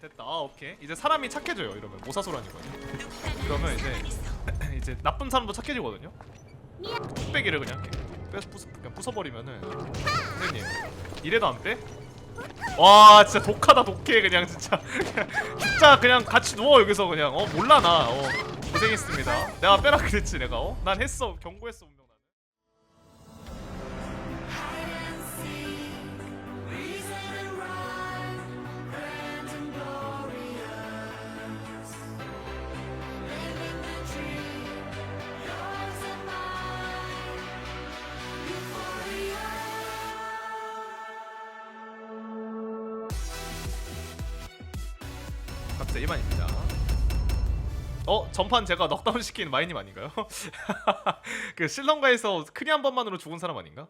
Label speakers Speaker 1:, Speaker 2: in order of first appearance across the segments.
Speaker 1: 됐다. 아, 오케이. 이제 사람이 착해져요. 이러면 모사소란이거든요. 그러면 이제 이제 나쁜 사람도 착해지거든요. 뚝배기를 그냥 이렇게 빼서 부숴버리면은 선생님 이래도 안 빼? 와 진짜 독하다 독해 그냥 진짜 진짜 그냥 같이 누워 여기서 그냥 어 몰라 나 어, 고생했습니다. 내가 빼라 그랬지 내가 어? 난 했어 경고했어 각자 1만입니다. 어? 전판 제가 넉다운 시킨 마이님 아닌가요? 그 실런가에서 크리 한 번만으로 죽은 사람 아닌가?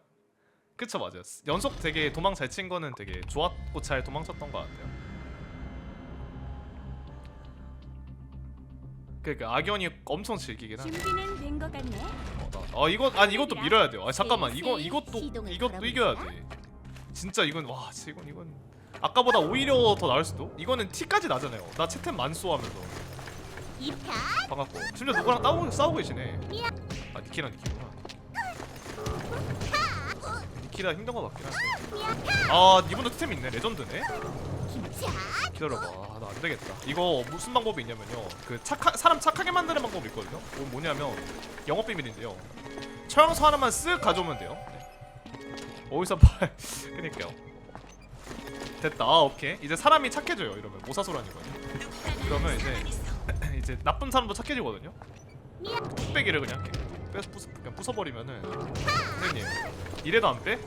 Speaker 1: 그쵸 맞아요. 연속 되게 도망 잘 친 거는 되게 좋았고 잘 도망쳤던 것 같아요. 그러니까 악연이 엄청 즐기긴 하네.
Speaker 2: 준비는 된 것 같네.
Speaker 1: 어, 나, 어 이거 아니 이것도 밀어야 돼요. 아 잠깐만 이거 이것도 이것도 이겨야? 돼. 진짜 이건 와 이건 이건 아까보다 오히려 더 나을 수도. 이거는 T까지 나잖아요. 나 채템 만쏘하면서
Speaker 2: 이타
Speaker 1: 반갑고 심지어 누구랑 싸우고 싸우고 계시네. 아 니키랑 니키구나. 니키라 힘든 거 같긴 한데. 아 이분도 템 있네. 레전드네. 기다려봐. 아, 나안 되겠다. 이거 무슨 방법이 있냐면요. 그 착하 사람 착하게 만드는 방법이 있거든요. 그건 뭐냐면 영업 비밀인데요. 처형서 하나만 쓱 가져오면 돼요. 네. 어디서 봐? 그니까요. 됐다. 아, 오케이. 이제 사람이 착해져요. 이러면 모사소란이거든요. 그러면 이제 이제 나쁜 사람도 착해지거든요. 뚝배기를 그냥 이렇게 빼서 부숴, 그냥 부숴버리면은 선생님 이래도 안 빼?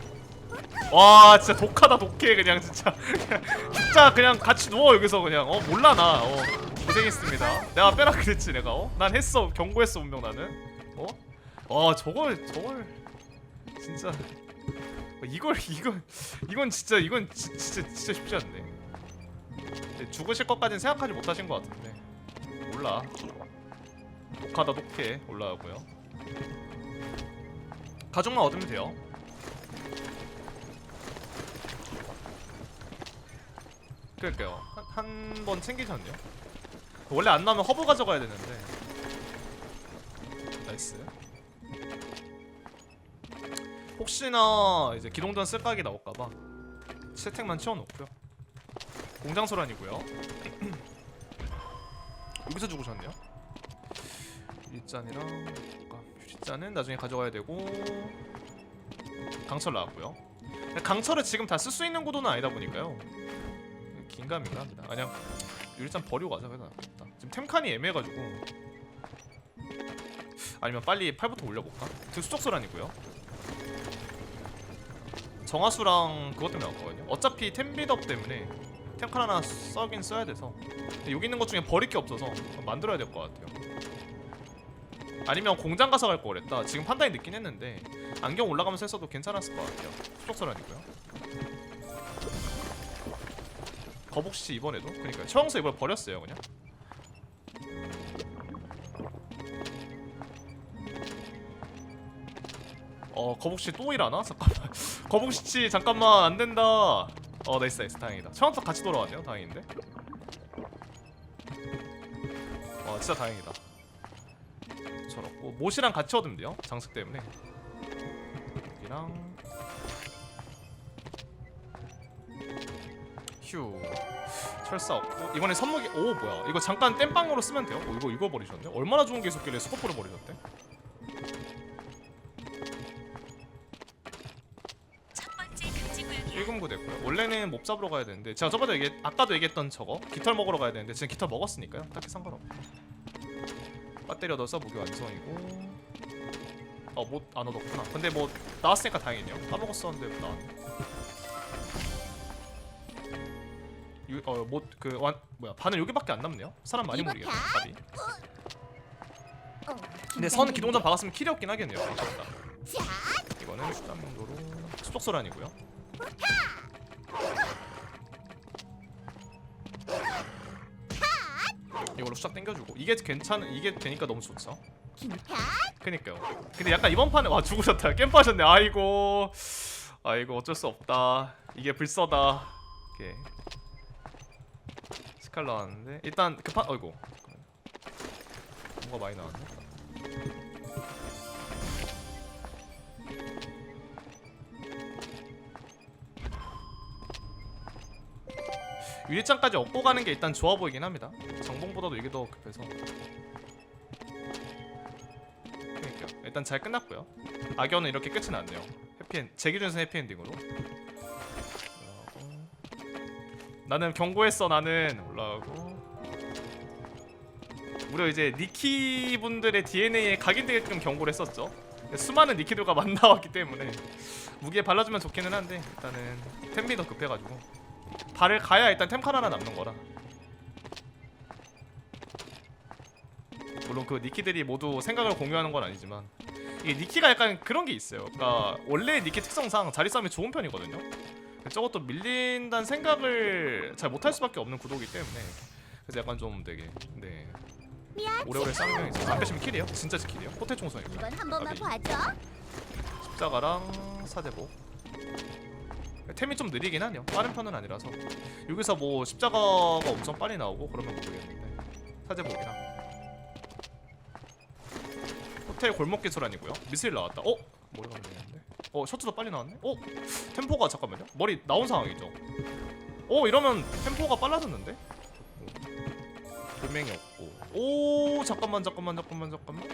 Speaker 1: 와 진짜 독하다 독해 그냥 진짜 진짜 그냥 같이 누워 여기서 그냥 어 몰라 나 어, 고생했습니다 내가 빼라 그랬지 내가 어? 난 했어 경고했어 분명 나는 어? 와 저걸 저걸 진짜 이걸 이건 이건 진짜 이건 지, 진짜 진짜 쉽지 않네 죽으실 것까진 생각하지 못하신 것 같은데 몰라 독하다 독해 올라가고요 가죽만 얻으면 돼요 그러니까요. 한 번 챙기셨네요. 원래 안 나면 허브 가져가야 되는데. 나이스. 혹시나 이제 기동전 쓸각이 나올까봐 채택만 치워놓고요. 공장 소란이고요. 여기서 죽으셨네요. 뭐가 유리잔은 나중에 가져가야 되고 강철 나왔고요. 강철을 지금 다 쓸 수 있는 구도는 아니다 보니까요. 긴가민가 합니다. 그냥 유리잔 버리고 가자 낫겠다. 지금 템칸이 애매해가지고 아니면 빨리 팔부터 올려볼까? 그 수적 소란이고요. 정화수랑 그것 때문에 나왔거든요. 어차피 템비덥 때문에 템칸 하나 써긴 써야 돼서 여기 있는 것 중에 버릴 게 없어서 만들어야 될 것 같아요. 아니면 공장 가서 갈 거 그랬다. 지금 판단이 늦긴 했는데 안경 올라가면서 했어도 괜찮았을 것 같아요. 수적소란이고요. 거북씨 이번에도 그러니까 처형서 이번에 버렸어요 그냥 어 거북씨 또 일하나? 잠깐만 거북씨 잠깐만 안 된다. 어 나이스 나이스 다행이다. 처음부터 같이 돌아왔네요. 다행인데. 어 진짜 다행이다. 저렇고 못이랑 같이 얻으면 돼요. 장식 때문에. 여기랑. 휴. 철사 없고. 이번에 선무기 오 뭐야. 이거 잠깐 땜빵으로 쓰면 돼요? 어, 이거 이거 버리셨네? 얼마나 좋은 게 있었길래 스코프를 버리셨대? 1금구 됐고요. 원래는 몹 잡으러 가야 되는데 제가 저번에 얘기 아까도 얘기했던 저거 깃털 먹으러 가야 되는데 지금 깃털 먹었으니까요. 딱히 상관없고 배터리 얻어서 무기 완성이고. 어못안 얻었구나. 근데 뭐 나왔으니까 다행이네요. 까먹었었는데 나왔네. 어못그 뭐야 반은 여기밖에 안 남네요? 사람 많이 모르겠다. 답이.
Speaker 2: 어,
Speaker 1: 근데 선 기동전 박았으면 킬이 없긴 하겠네요 이거는 수단문도로 수족소란이고요 이걸로 수작 땡겨주고. 이게 괜찮은 이게 되니까 너무 좋죠. 그니까요. 근데 약간 이번 판에 와 죽으셨다. 겜 빠졌네. 아이고. 아이고 어쩔 수 없다. 이게 불서다. 오케이. 스칼 나왔는데. 일단 급한 어이구. 뭔가 많이 나왔네 유리창까지 얻고 가는 게 일단 좋아 보이긴 합니다. 정봉보다도 이게 더 급해서. 그러니까 일단 잘 끝났고요. 악연은 이렇게 끝이 났네요. 해피엔 제 기준에서 해피엔딩으로. 올라가고. 나는 경고했어 나는. 올라가고. 우리가 이제 니키 분들의 DNA에 각인되게끔 경고를 했었죠. 수많은 니키들과 만나왔기 때문에 무기에 발라주면 좋기는 한데 일단은 템이 더 급해가지고 발을 가야 일단 템칸 하나 남는 거라. 물론 그 니키들이 모두 생각을 공유하는 건 아니지만 이게 니키가 약간 그런 게 있어요. 그러니까 원래 니키 특성상 자리 싸움이 좋은 편이거든요. 저것도 밀린다는 생각을 잘 못할 수밖에 없는 구도이기 때문에 그래서 약간 좀 되게 네. 오래오래 싸우는 편이죠 안 빼시면 킬이에요? 진짜 킬이에요? 호텔
Speaker 2: 한 번만. 봐줘.
Speaker 1: 십자가랑 사제복 템이 좀 느리긴 하네요. 빠른 편은 아니라서. 여기서 뭐 십자가가 엄청 빨리 나오고 그러면 모르겠는데. 사제복이랑 호텔 골목 기술 아니고요. 미스일 나왔다. 어? 머리 가면 되겠는데. 어 셔츠도 빨리 나왔네? 어? 템포가 잠깐만요. 머리 나온 상황이죠. 어 이러면 템포가 빨라졌는데? 돌멩이 없고. 오 잠깐만 잠깐만 잠깐만 잠깐만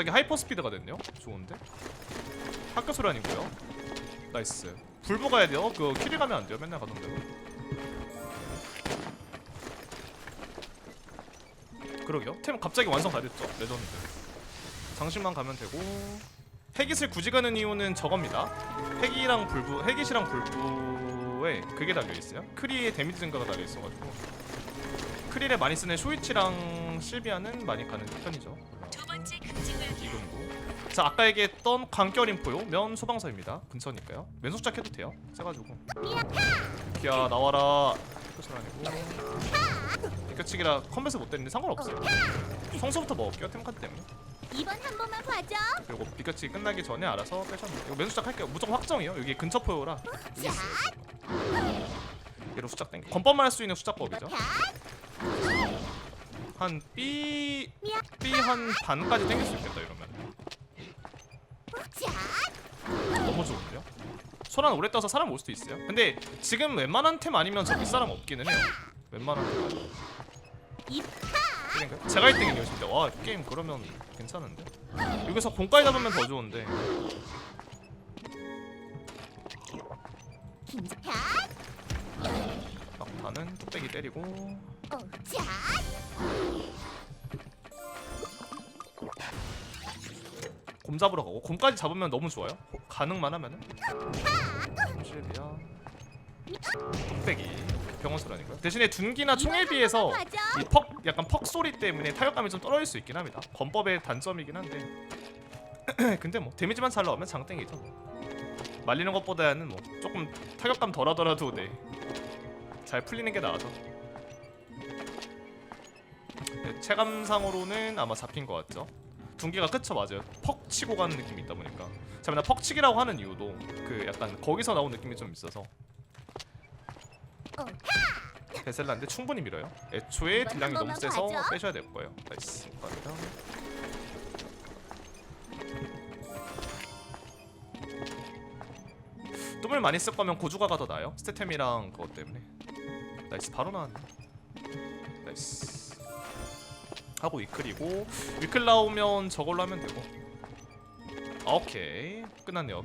Speaker 1: 갑자기 하이퍼 스피드가 됐네요. 좋은데? 학교 소란이고요. 나이스. 불보 가야 돼요. 그 킬이 가면 안 돼요. 맨날 가던 대로. 그러게요. 템 갑자기 완성 다 됐죠. 레전드. 장식만 가면 되고 핵잇을 굳이 가는 이유는 저겁니다. 핵이랑 불부, 핵잇이랑 불부에 그게 달려 있어요. 크리의 데미지 증가가 달려 있어가지고 크릴에 많이 쓰는 쇼이치랑 실비아는 많이 가는 편이죠. 이금고. 자 아까 얘기했던 광결인포요 면 소방서입니다. 근처니까요. 면속작 해도 돼요. 세가지고. 기아 나와라. 끝은 아니고. 비켜치기라 컴뱃을 못 때리는데 상관없어요. 성소부터 먹을게요 템카드 때문에.
Speaker 2: 이번 한 번만 봐줘.
Speaker 1: 그리고 비켜치기 끝나기 전에 알아서 빼셨는데 이거 면속작 할게요. 무조건 확정이에요. 여기 근처 포요라. 얘로 수작 땡겨. 건법만 할 수 있는 수작법이죠.
Speaker 2: 자,
Speaker 1: 한 B. B 한 반까지 땡길 수 있겠다 이러면.
Speaker 2: 자,
Speaker 1: 너무 좋은데요? 소란 오래 떠서 사람 올 수도 있어요. 근데 지금 웬만한 템 아니면 저 윗사람 없기는 해요. 웬만한 템 아니면.
Speaker 2: 이
Speaker 1: 그러니까 제가 1등이에요 진짜. 와 게임 그러면 괜찮은데. 여기서 공까지 잡으면 더 좋은데. 뚝배기 때리고. 곰 잡으러 가고 곰까지 잡으면 너무 좋아요. 호- 가능만 하면은. 실비야. 뚝배기. 병원 소란이고요. 대신에 둔기나 총에 비해서. 이 퍽 약간 퍽 소리 때문에 타격감이 좀 떨어질 수 있긴 합니다. 권법의 단점이긴 한데. 근데 뭐 데미지만 잘 나오면 장땡이죠. 말리는 것보다는 뭐 조금 타격감 덜하더라도 네. 잘 풀리는 게 나아서. 네, 체감상으로는 아마 잡힌 것 같죠. 둔기가 그쵸 맞아요. 퍽 치고 가는 느낌이 있다 보니까. 제가 맨날 퍽 치기라고 하는 이유도 그 약간 거기서 나온 느낌이 좀 있어서.
Speaker 2: 어,
Speaker 1: 베셀라인데 충분히 밀어요. 애초에 딜량이
Speaker 2: 한
Speaker 1: 너무 세서. 빼셔야 될 거예요. 나이스. 감사합니다. 뜸을 많이 쓸 거면 고주가가 더 나아요. 스테템이랑 그것 때문에. 나이스 바로 나왔네. 나이스. 하고 위클이고 위클 나오면 저걸로 하면 되고. 아, 오케이 끝났네요.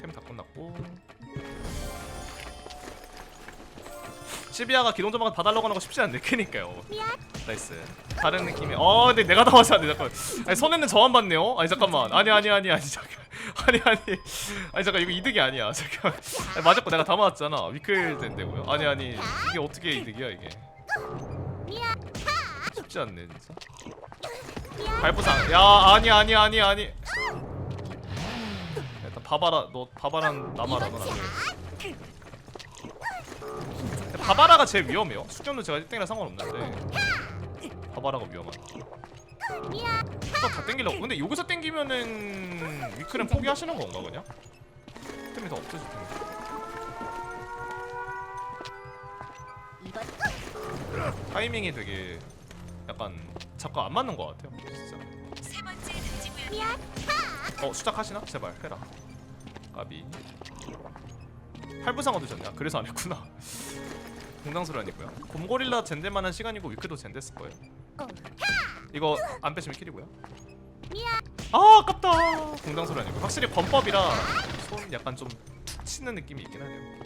Speaker 1: 템 다 끝났고. 시비아가 기동 조망 봐달라고 하는 거 쉽지 않네. 그니까요. 나이스. 다른 느낌이. 어, 근데 내가 다 맞았네. 잠깐. 아니 손에는 저만 받네요. 아니 잠깐만. 아니 아니 아니 아니 잠깐. 아니 아니. 아니 잠깐 이거 이득이 아니야. 잠깐. 아니, 맞았고 내가 다 맞았잖아. 위클 된대고요. 아니 아니 이게 어떻게 이득이야 이게. 쉽지 않네 진짜. 발부상. 야 아니 아니 아니 아니. 일단 바바라 너 바바란 나마라 넌안 돼. 근데 바바라가 제일 위험해요. 숙련도 제가 1등이라 상관없는데 바바라가 위험하다.
Speaker 2: 미안.
Speaker 1: 다 땡기려고. 근데 여기서 땡기면은 위클은 포기하시는 건가 그냥? 템이 더 없어질 텐데 타이밍이 되게 약간 자꾸 안 맞는 것 같아요 진짜
Speaker 3: 세 번째 등지구역.
Speaker 1: 어 시작하시나? 제발 해라 까비 할부상 얻으셨냐? 그래서 안 했구나 공당소리 아니고요 곰고릴라 젠데만한 시간이고 위크도 젠데쓸 거예요
Speaker 2: 어.
Speaker 1: 이거 안 빼시면 킬이고요. 아 아깝다. 공당소리 아니고. 확실히 권법이라 손 약간 좀 툭 치는 느낌이 있긴 하네요.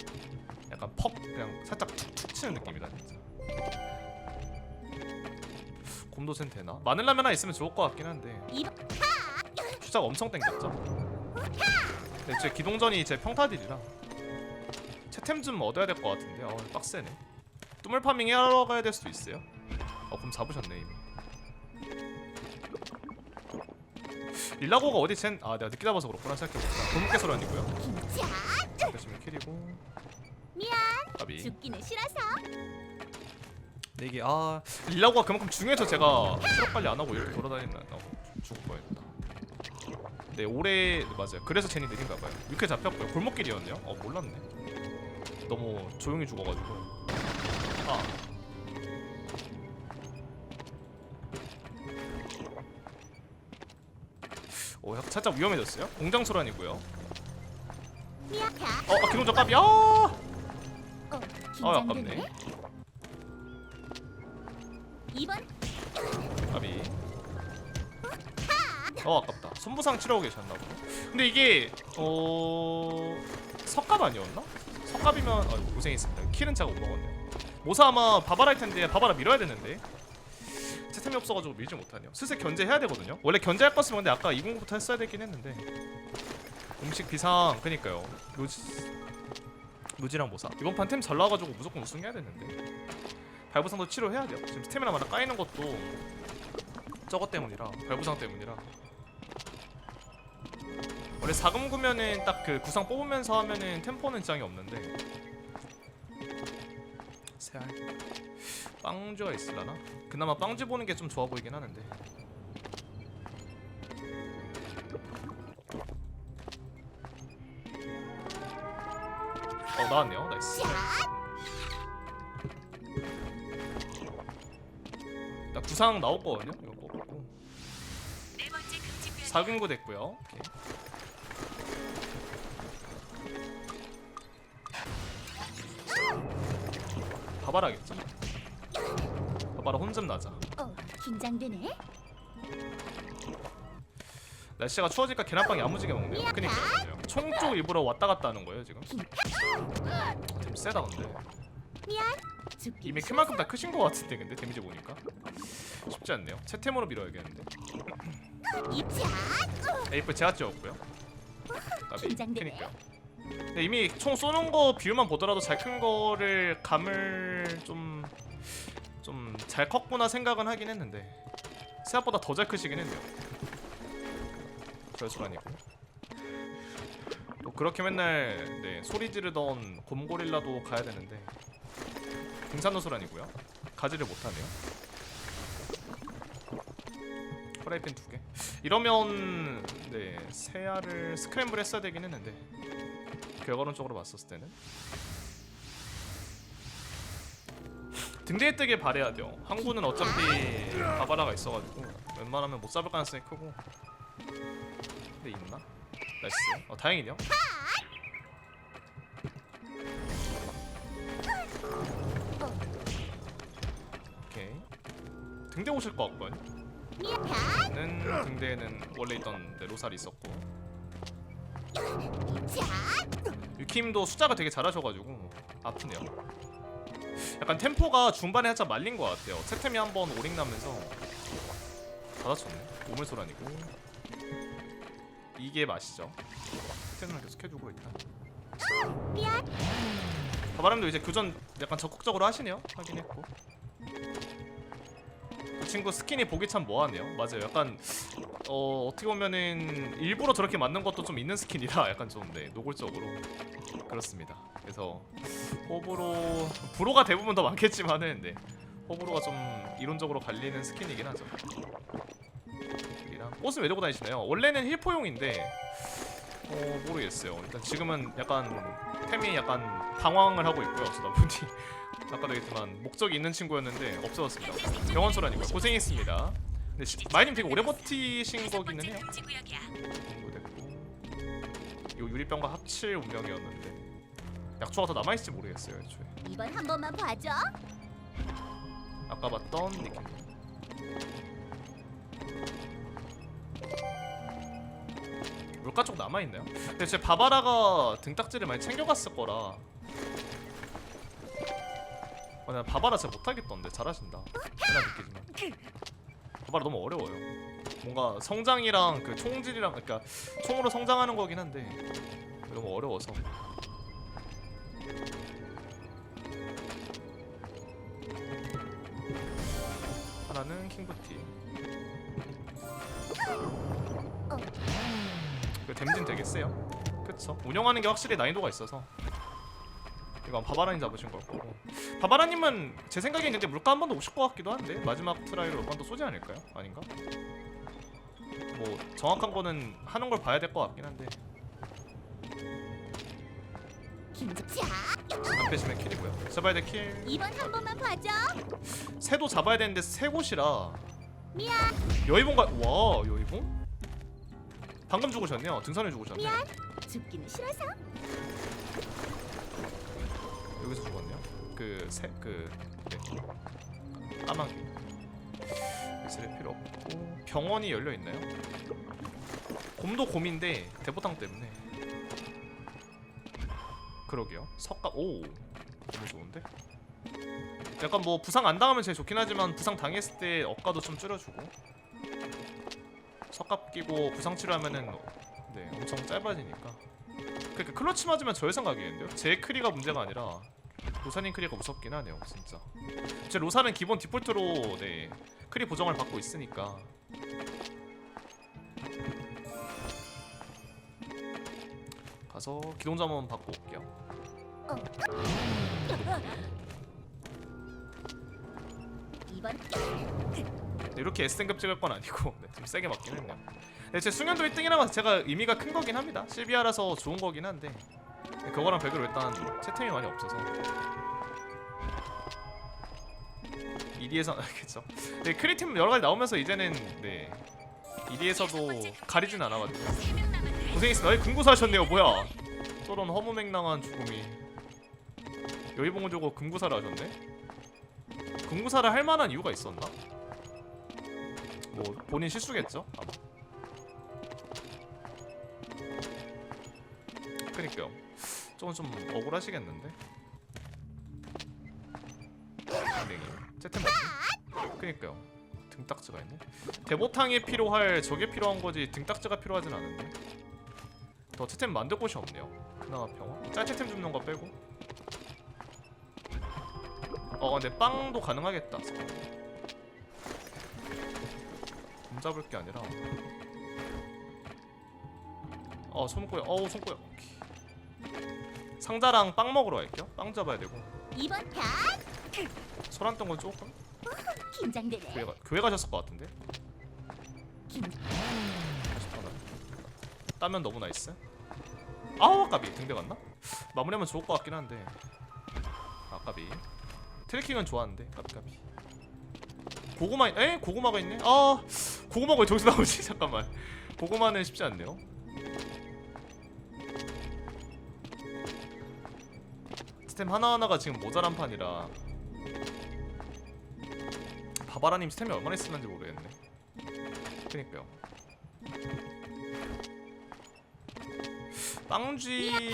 Speaker 1: 약간 퍽 그냥 살짝 툭툭 치는 느낌이다 진짜. 곰도센 되나? 마늘라면 하나 있으면 좋을 것 같긴 한데. 주작 엄청 땡겼죠? 근데 제 기동전이 제 평타딜이라 채템 좀 얻어야 될 것 같은데. 어 빡세네. 뚜물 파밍 하러 가야 될 수도 있어요. 어 그럼 잡으셨네 이미 릴라고가 어디 쟨.. 아 내가 늦게 잡아서 그렇구나 생각해보니까 골목개 소리 아니고요.
Speaker 2: 자.
Speaker 1: 열심히 킬이고.
Speaker 2: 미안.
Speaker 1: 까비.
Speaker 2: 죽기는 싫어서.
Speaker 1: 근데 이게 아. 릴라고가 그만큼 중요해서 제가 트럭 관리 안 하고 이렇게 돌아다니는 어, 죽을 뻔했다. 네 올해 맞아요. 그래서 젠이 느린가 봐요. 위크 잡혔고요. 골목길이었네요. 어 몰랐네. 너무 조용히 죽어가지고. 아 오, 약- 살짝 위험해졌어요. 공장 소란이고요. 어, 아, 기동전 깝이야. 아,
Speaker 2: 어.
Speaker 1: 아깝네.
Speaker 2: 긴장되네. 이번
Speaker 1: 까비. 어 아깝다. 손부상 치러고 계셨나 보네. 근데 이게 어 석갑 아니었나? 석갑이면 아 고생했습니다. 킬은 제가 못 먹었네요. 모사 아마 바바라일 텐데 바바라 밀어야 되는데 채템이 없어가지고 밀지 못하네요. 슬슬 견제해야 되거든요. 원래 견제할 거으면 근데 아까 20부터 했어야 되긴 했는데 음식 비상 그니까요. 로지 로지랑 모사 이번 판 템 잘 나와가지고 무조건 우승해야 되는데 발부상도 치료해야 돼요. 지금 스태미나 마나 까이는 것도 저것 때문이라 발부상 때문이라 원래 4금 구면은 딱 그 구상 뽑으면서 하면은 템포는 지장이 없는데 새알 빵주가 있을라나? 그나마 빵주 보는 게 좀 좋아 보이긴 하는데. 어 나왔네요. 나이스. 나 구상 나올 거거든요 이거 뽑고
Speaker 3: 네 번째 등지구역
Speaker 1: 4금고 됐고요. 오케이. 바바라겠지? 바바라 혼좀 나자.
Speaker 2: 어. 긴장되네.
Speaker 1: 날씨가 추워지니까 계란빵 야무지게 먹네요 그니까요 총 쪽 일부러 왔다 갔다 하는 거예요 지금? 좀 세다 근데.
Speaker 2: 미안. 죽기
Speaker 1: 이미 크만큼 다 크신 거 같은데 근데 데미지 보니까. 쉽지 않네요. 채템으로 밀어야겠는데. 제가 찍었고요. 까비.
Speaker 2: 긴장되네.
Speaker 1: 그니까 근데 이미 총 쏘는 거 비율만 보더라도 잘 큰 거를 감을 좀 좀 잘 컸구나 생각은 하긴 했는데 생각보다 더 잘 크시긴 했네요. 별수가 아니고. 또 그렇게 맨날 네, 소리 지르던 곰고릴라도 가야 되는데 등산노술 아니고요. 가지를 못하네요. 프라이팬 두개. 이러면 네 세알을 스크램블 했어야 되긴 했는데 결과론적으로 봤었을 때는 등대에 뜨길 바래야 돼요 항구는 어차피 바바라가 있어가지고 웬만하면 못 잡을 가능성이 크고 근데 있나? 나이스 어 다행이네요 오케이 등대 오실 것 같거든요. 는 등대에는 원래 있던 네, 로살이 있었고
Speaker 2: 자.
Speaker 1: 유킴도 숫자가 되게 잘하셔가지고 아프네요. 약간 템포가 중반에 살짝 말린 것 같아요. 채템이 한번 오링 나면서 받아쳤네. 오물솔 아니고 이게 맛이죠. 채템을 계속 해주고 일단. 바바람도 이제 교전 약간 적극적으로 하시네요. 하긴 했고. 그 친구 스킨이 보기 참 뭐하네요. 맞아요. 약간 어 어떻게 보면은 일부러 저렇게 만든 것도 좀 있는 스킨이라 약간 좀 네, 노골적으로 그렇습니다. 그래서 호불호 불호가 대부분 더 많겠지만은 네 호불호가 좀 이론적으로 갈리는 스킨이긴 하죠. 꽃은 왜 들고 다니시나요? 원래는 힐포용인데 어 모르겠어요. 일단 지금은 약간 템이 약간 방황을 하고 있고요. 어쩌다 보니 아까도 얘기했지만 목적이 있는 친구였는데 없어졌습니다. 병원 소란이고요. 고생했습니다. 근데 시, 마이님 되게 오래 버티신 거기는 해요. 요 유리병과 합칠 운명이었는데 약초가 더 남아있을지 모르겠어요. 애초에
Speaker 2: 이번 한 번만 봐줘.
Speaker 1: 아까 봤던 느낌. 물가 쪽 남아 있나요? 근데 제 바바라가 등딱지를 많이 챙겨갔을 거라. 아, 나 바바라 진짜 못하겠던데 잘하신다. 맨날 느끼지만 바바라 너무 어려워요. 뭔가 성장이랑 그 총질이랑 그러니까 총으로 성장하는 거긴 한데 너무 어려워서. 하나는 킹부티. 댐진 되게 세요. 그쵸? 운영하는 게 확실히 난이도가 있어서 이건 바바라님 잡으신 걸 거고 바바라님은 제 생각에 근데 물가 한 번 더 오실 것 같기도 한데 마지막 트라이로 몇 번 더 쏘지 않을까요? 아닌가? 뭐 정확한 거는 하는 걸 봐야 될 것 같긴 한데. 안 빼시면 킬이고요. 잡아야 될 킬.
Speaker 2: 이번 한 번만 봐줘.
Speaker 1: 새도 잡아야 되는데 새 곳이라
Speaker 2: 미안.
Speaker 1: 여의봉 가 와 여의봉? 방금 죽으셨네요. 등산에 죽으셨네.
Speaker 2: 미안. 죽기는 싫어서.
Speaker 1: 여기서 죽었네요. 그새그 네. 까마귀. 있을 필요 없고 병원이 열려 있나요? 곰도 곰인데 대보탕 때문에. 그러게요. 석갑 오 너무 좋은데. 약간 뭐 부상 안 당하면 제일 좋긴 하지만 부상 당했을 때 억가도 좀 줄여주고. 석갑 끼고 부상 치료하면은 네 엄청 짧아지니까. 그러니까 클러치 맞으면 저 예상각이겠는데요? 제 크리가 문제가 아니라 로사님 크리가 무섭긴 하네요 진짜. 제 로사는 기본 디폴트로 네 크리 보정을 받고 있으니까. 가서 기동자 한번 받고 올게요.
Speaker 2: 이번.
Speaker 1: 네, 이렇게 S등급 찍을 건 아니고 네, 좀 세게 맞긴 했네요. 네, 제 숙련도 1등이라면 제가 의미가 큰 거긴 합니다. 실비아라서 좋은 거긴 한데 네, 그거랑 별개로 일단 채템이 많이 없어서. ED에서 그쵸? 네 크리팀 여러 가지 나오면서 이제는 네 ED에서도 가리진 않아가지고. 고생했습니다. 금고사 하셨네요. 뭐야. 저런 허무맹랑한 죽음이. 여의봉을 주고 금고사를 하셨네? 금고사를 할 만한 이유가 있었나? 뭐 본인 실수겠죠 아마. 그니까요. 저건 좀 억울하시겠는데? 댕댕이. 채템 맞지? 그니까요. 등딱지가 있네. 대보탕이 필요할 저게 필요한 거지 등딱지가 필요하진 않은데? 더 채템 만들 곳이 없네요. 그나마 병원? 짤 채템 줍는 거 빼고. 어 근데 빵도 가능하겠다 곰 잡을 게 아니라. 어 손꼬야 어우 손꼬야 오케이. 상자랑 빵 먹으러 갈게요. 빵 잡아야 되고.
Speaker 2: 이번 다
Speaker 1: 소란 뜬건 조금?
Speaker 2: 긴장되네.
Speaker 1: 교회, 가, 교회 가셨을 것 같은데?
Speaker 2: 긴
Speaker 1: 하나. 따면 너무 나이스. 아우 아까비 등대 갔나? 마무리하면 좋을 것 같긴 한데. 아까비. 트래킹은 좋았는데 까비까비. 고구마 에? 고구마가 있네? 아 고구마가 왜 저기서 나오지? 잠깐만. 고구마는 쉽지 않네요. 스템 하나하나가 지금 모자란 판이라 바바라님 스템이 얼마나 있었는지 모르겠네. 그니까요. 빵쥐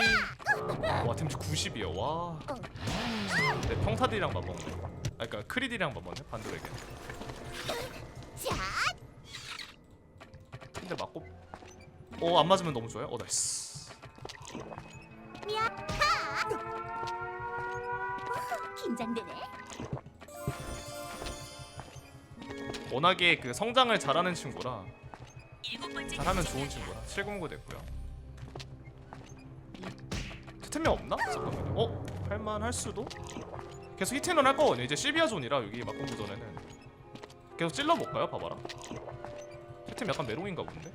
Speaker 1: 와 템치 90이요. 와. 네, 평타들이랑 맞먹네. 아 그니까 크리디랑 맞먹네 반대로 얘기해
Speaker 2: 자,
Speaker 1: 근데 맞고 어안 맞으면 너무 좋아요 어 나이스.
Speaker 2: 긴장되네.
Speaker 1: 워낙에 그 성장을 잘하는 친구라 잘하면 좋은. 친구라 709 됐고요 채템이 없나? 잠깐만요 어? 할만 할 수도? 계속 히트는 할 거거든요 이제 시비아 존이라 여기 막공부 전에는 계속 찔러볼까요? 봐봐라 채템 약간 메롱인가 본데?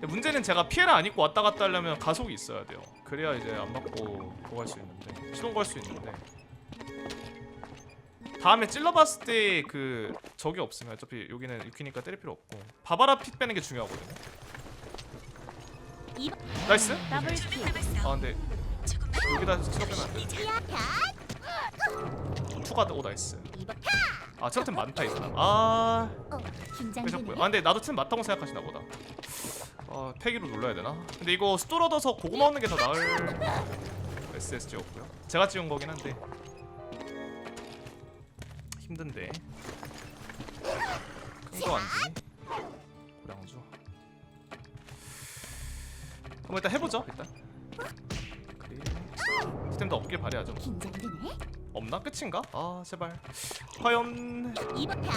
Speaker 1: 근데 문제는 제가 피해를 안 입고 왔다 갔다 하려면 가속이 있어야 돼요. 그래야 이제 안 그거 할수 있는데 시동 걸수 있는데 다음에 찔러봤을 때 그 적이 없으면 어차피 여기는 유키니까 때릴 필요 없고 바바라 핏 빼는 게 중요하거든요.
Speaker 2: 이-
Speaker 1: 나이스. 아 근데 여기다 찔러 빼면 안 돼.
Speaker 2: 미야 다.
Speaker 1: 투가 오 나이스. 아 체력템 많다 이 사람.
Speaker 2: 아어 긴장되네.
Speaker 1: 빼셨고요. 아 근데 나도 템 맞다고 생각하시나 보다. 아 패기로 눌러야 되나? 근데 이거 스토 얻어서 고구마 얻는 게 더 나을 SSG였고요. 제가 찍은 거긴 한데 힘든데. 큰거 안 주니? 고량주. 한번 일단 해보죠 일단. 그리고 스템도 없길 바래야죠.
Speaker 2: 긴장되네.
Speaker 1: 없나? 끝인가? 아 제발. 과연.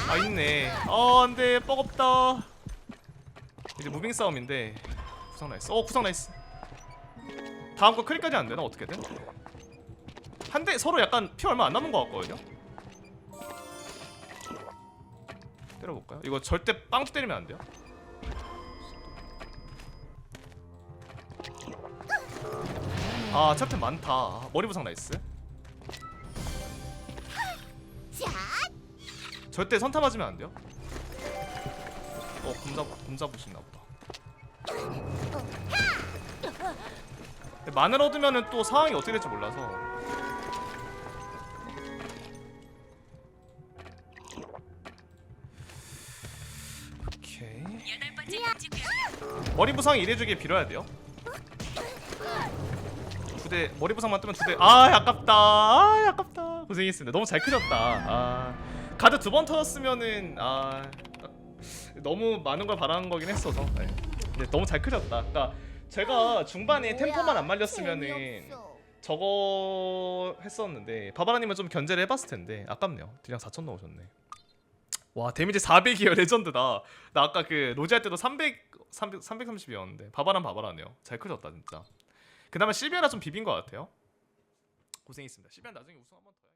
Speaker 1: 아 있네. 아 안돼 뻐겁다. 이제 무빙 싸움인데 구상 나이스. 어 구상 나이스. 다음 거 크리까지 안 되나 어떻게든? 한대 서로 약간 피 얼마 안 남은 것 같거든요. 때려볼까요? 이거 절대 빵 때리면 안 돼요. 아 챕터 많다. 머리 부상 나이스. 절대 선타 맞으면 안 돼요. 어, 검자 검자 보시나 보다. 근데 얻으면은 또 상황이 어떻게 될지 몰라서. 오케이. 머리 부상이 이래주길 빌어야 돼요. 두대 머리 부상만 뜨면 두 대. 아 아깝다. 아 아깝다. 고생했습니다. 너무 잘 크셨다. 아 가드 두 번 터졌으면은 아 너무 많은 걸 바라는 거긴 했어서. 네. 근데 너무 잘 크셨다. 그러니까 제가 중반에 템포만 안 말렸으면은. 저거 했었는데 바바라님은 좀 견제를 해봤을 텐데 아깝네요. 딜량 4천 넣으셨네. 와 데미지 400이에요 레전드다. 나 아까 그 로지 할 때도 300, 300 330이었는데 바바란 바바라네요. 잘 크셨다 진짜. 그다음에 실비아나 좀 비빈 것 같아요. 고생했습니다. 실비아 나중에 우승 한번 더.